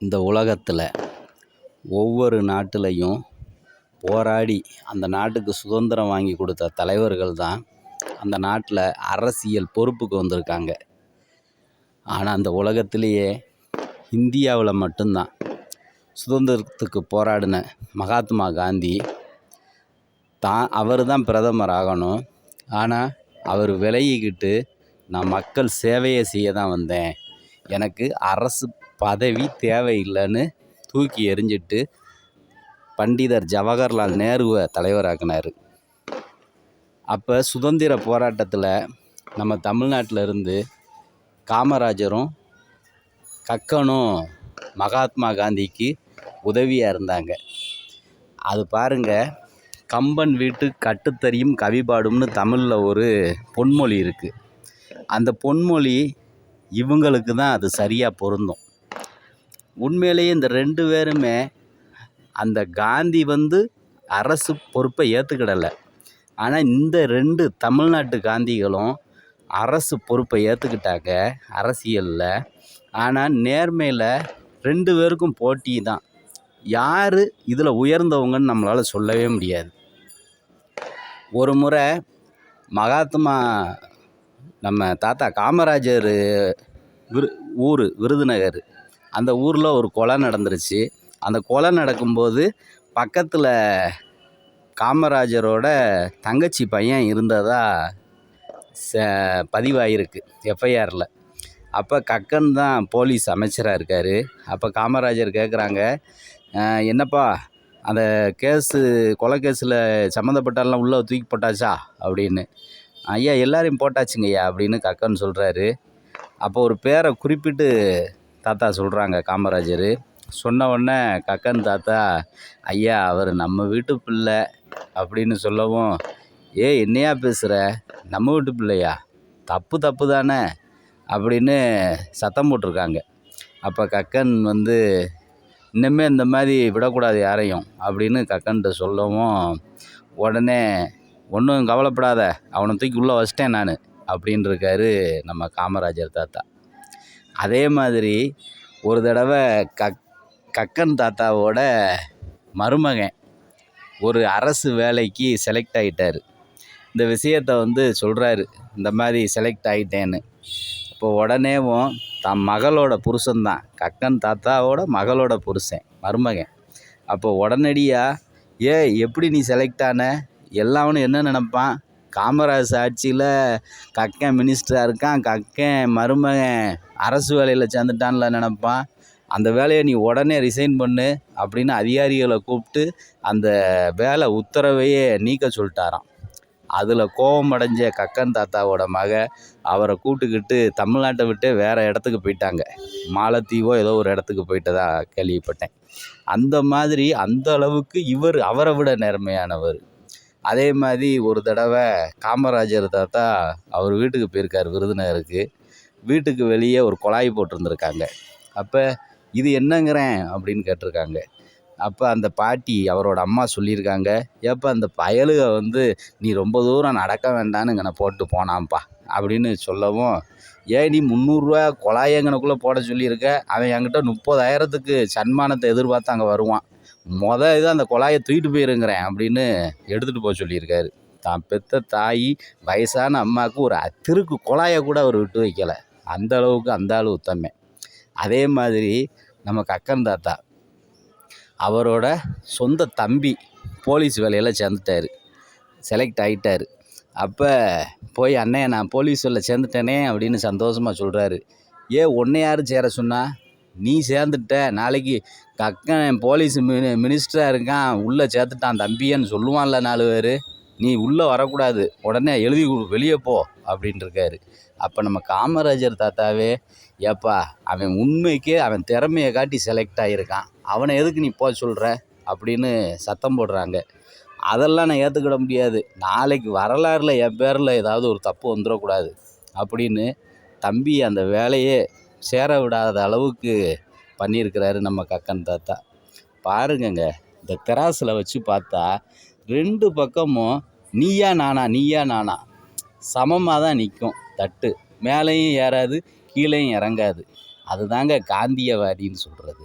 இந்த உலகத்தில் ஒவ்வொரு நாட்டிலையும் போராடி அந்த நாட்டுக்கு சுதந்திரம் வாங்கி கொடுத்த தலைவர்கள் தான் அந்த நாட்டில் அரசியல் பொறுப்புக்கு வந்திருக்காங்க. ஆனால் அந்த உலகத்திலேயே இந்தியாவில் மட்டும்தான் சுதந்திரத்துக்கு போராடின மகாத்மா காந்தி தான் அவர் தான் பிரதமர் ஆகணும். ஆனால் அவர் விலகிக்கிட்டு நான் மக்கள் சேவையை செய்ய தான் வந்தேன். எனக்கு அரசு பதவி தேவையில்லைன்னு தூக்கி எறிஞ்சிட்டு பண்டிதர் ஜவஹர்லால் நேருவை தலைவராக்கினார். அப்போ சுதந்திர போராட்டத்தில் நம்ம தமிழ்நாட்டில் இருந்து காமராஜரும் கக்கனும் மகாத்மா காந்திக்கு உதவியாக இருந்தாங்க. அது பாருங்க கம்பன் வீட்டு கட்டுத்தறியும் கவிபாடும்னு தமிழில் ஒரு பொன்மொழி இருக்குது அந்த பொன்மொழி இவங்களுக்கு தான் அது சரியாக பொருந்தும். உண்மையிலேயே இந்த ரெண்டு பேருமே அந்த காந்தி வந்து அரசு பொறுப்பை ஏற்றுக்கிடலை ஆனால் இந்த ரெண்டு தமிழ்நாட்டு காந்திகளும் அரசு பொறுப்பை ஏற்றுக்கிட்டாங்க அரசியலில். ஆனால் நேர்மையில் ரெண்டு பேருக்கும் போட்டி தான். யார் இதில் உயர்ந்தவங்கன்னு நம்மளால் சொல்லவே முடியாது. ஒரு முறை மகாத்மா நம்ம தாத்தா காமராஜர் விரு ஊர் விருதுநகர் அந்த ஊரில் ஒரு கொலை நடந்துருச்சு. அந்த கொலை நடக்கும்போது பக்கத்தில் காமராஜரோட தங்கச்சி பையன் இருந்ததா ச பதிவாயிருக்கு எஃப்ஐஆரில் அப்போ கக்கன் தான் போலீஸ் அமைச்சராக இருக்கார். அப்போ காமராஜர் கேட்குறாங்க என்னப்பா அந்த கேஸு கொலை கேஸில் சம்மந்தப்பட்டாலாம் உள்ளே தூக்கி போட்டாச்சா? அப்படின்னு. ஐயா எல்லாரையும் போட்டாச்சுங்கய்யா அப்படின்னு கக்கன் சொல்கிறாரு அப்போ ஒரு பேரை குறிப்பிட்டு தாத்தா சொல்கிறாங்க காமராஜர். சொன்ன உடனே கக்கன் தாத்தா ஐயா அவர் நம்ம வீட்டு பிள்ளை அப்படின்னு சொல்லவும் ஏ என்னையா பேசுகிற நம்ம வீட்டு பிள்ளையா? தப்பு தப்பு தானே? அப்படின்னு சத்தம் போட்டிருக்காங்க. அப்போ கக்கன் வந்து இன்னுமே இந்த மாதிரி விடக்கூடாது யாரையும் அப்படின்னு கக்கன்கிட்ட சொல்லவும் உடனே ஒன்றும் கவலைப்படாத அவனை தூக்கி உள்ளே வச்சிட்டேன் நான் அப்படின்ருக்காரு நம்ம காமராஜர் தாத்தா. அதே மாதிரி ஒரு தடவை கக் கக்கன் தாத்தாவோட மருமகன் ஒரு அரசு வேலைக்கு செலக்ட் ஆகிட்டார் இந்த விஷயத்த வந்து சொல்கிறாரு இந்த மாதிரி செலக்ட் ஆகிட்டேன்னு இப்போ உடனேவும் தன் மகளோட புருஷன்தான் கக்கன் தாத்தாவோட மகளோட புருஷன் மருமகன். அப்போ உடனடியாக ஏ எப்படி நீ செலக்ட் ஆன? எல்லாவனும் என்ன நினப்பான்? காமராஜ் ஆட்சியில் கக்கன் மினிஸ்டராக இருக்கான். கக்கன் மருமகன் அரசு வேலையில் சேர்ந்துட்டான்ல நினப்பான். அந்த வேலையை நீ உடனே ரிசைன் பண்ணு அப்படின்னு அதிகாரிகளை கூப்பிட்டு அந்த வேலை உத்தரவையே நீக்க சொல்லிட்டாராம். அதில் கோபம் அடைஞ்ச கக்கன் தாத்தாவோட மக அவரை கூப்பிட்டுக்கிட்டு தமிழ்நாட்டை விட்டு வேறு இடத்துக்கு போயிட்டாங்க. மாலத்தீவோ ஏதோ ஒரு இடத்துக்கு போயிட்டதா கேள்விப்பட்டேன். அந்த மாதிரி அந்த அளவுக்கு இவர் அவரை விட நேர்மையானவர். அதே மாதிரி ஒரு தடவை காமராஜர் தாத்தா அவர் வீட்டுக்கு போயிருக்கார் விருதுநகருக்கு. வீட்டுக்கு வெளியே ஒரு குழாய் போட்டிருந்துருக்காங்க. அப்போ இது என்னங்கிறேன் அப்படின்னு கேட்டிருக்காங்க. அப்போ அந்த பாட்டி அவரோட அம்மா சொல்லியிருக்காங்க ஏப்பா அந்த பயலுக வந்து நீ ரொம்ப தூரம் நடக்க வேண்டான்னு இங்கன போட்டு போனான்ப்பா அப்படின்னு சொல்லவும் ஏன் நீ முந்நூறுரூவா குழாயங்கனக்குள்ளே போட சொல்லியிருக்க. அவன் என்கிட்ட முப்பதாயிரத்துக்கு சன்மானத்தை எதிர்பார்த்து அங்கே வருவான். மொதல் இது அந்த குழாயை தூக்கிட்டு போயிருங்கிறேன் அப்படின்னு எடுத்துகிட்டு போக சொல்லியிருக்காரு. தான் பெத்த தாய் வயசான அம்மாவுக்கு ஒரு திருக்கு குழாயை கூட அவர் விட்டு வைக்கலை. அந்த அளவுக்கு அந்த ஆள் உத்தமே அதே மாதிரி நம்ம கக்கன் தாத்தா அவரோட சொந்த தம்பி போலீஸ் வேலையில் சேர்ந்துட்டார். செலக்ட் ஆகிட்டார் அப்போ போய் அண்ணே நான் போலீஸ் வேலை சேர்ந்துட்டேனே அப்படின்னு சந்தோஷமாக சொல்கிறாரு ஏன் உன்னை யார் சேர சொன்னால் நீ சேர்ந்துட்ட. நாளைக்கு கக்கன் போலீஸ் மினி மினிஸ்டராக இருக்கான். உள்ளே சேர்த்துட்டான் தம்பியன்னு சொல்லுவான்ல நாலு பேர். நீ உள்ளே வரக்கூடாது. உடனே எழுதி கொடு வெளியே போ அப்படின்ட்டுருக்காரு அப்போ நம்ம காமராஜர் தாத்தாவே ஏப்பா அவன் உண்மைக்கே அவன் திறமையை காட்டி செலக்ட் ஆகியிருக்கான் அவனை எதுக்கு நீ போக சொல்கிற அப்படின்னு சத்தம் போடுறாங்க. அதெல்லாம் நான் ஏற்றுக்கிட முடியாது. நாளைக்கு வரலாறில் என் பேரில் ஏதாவது ஒரு தப்பு வந்துடக்கூடாது. அப்படின்னு தம்பி அந்த வேலையே சேர விடாத அளவுக்கு பண்ணியிருக்கிறாரு நம்ம கக்கன் தாத்தா. பாருங்கங்க இந்த தெராசில் வச்சு பார்த்தா ரெண்டு பக்கமும் நீயா நானா நீயா நானா. சமமாக தான் நிற்கும் தட்டு. மேலேயும் ஏறாது கீழேயும் இறங்காது. அதுதாங்க காந்தியவாதின்னு சொல்கிறது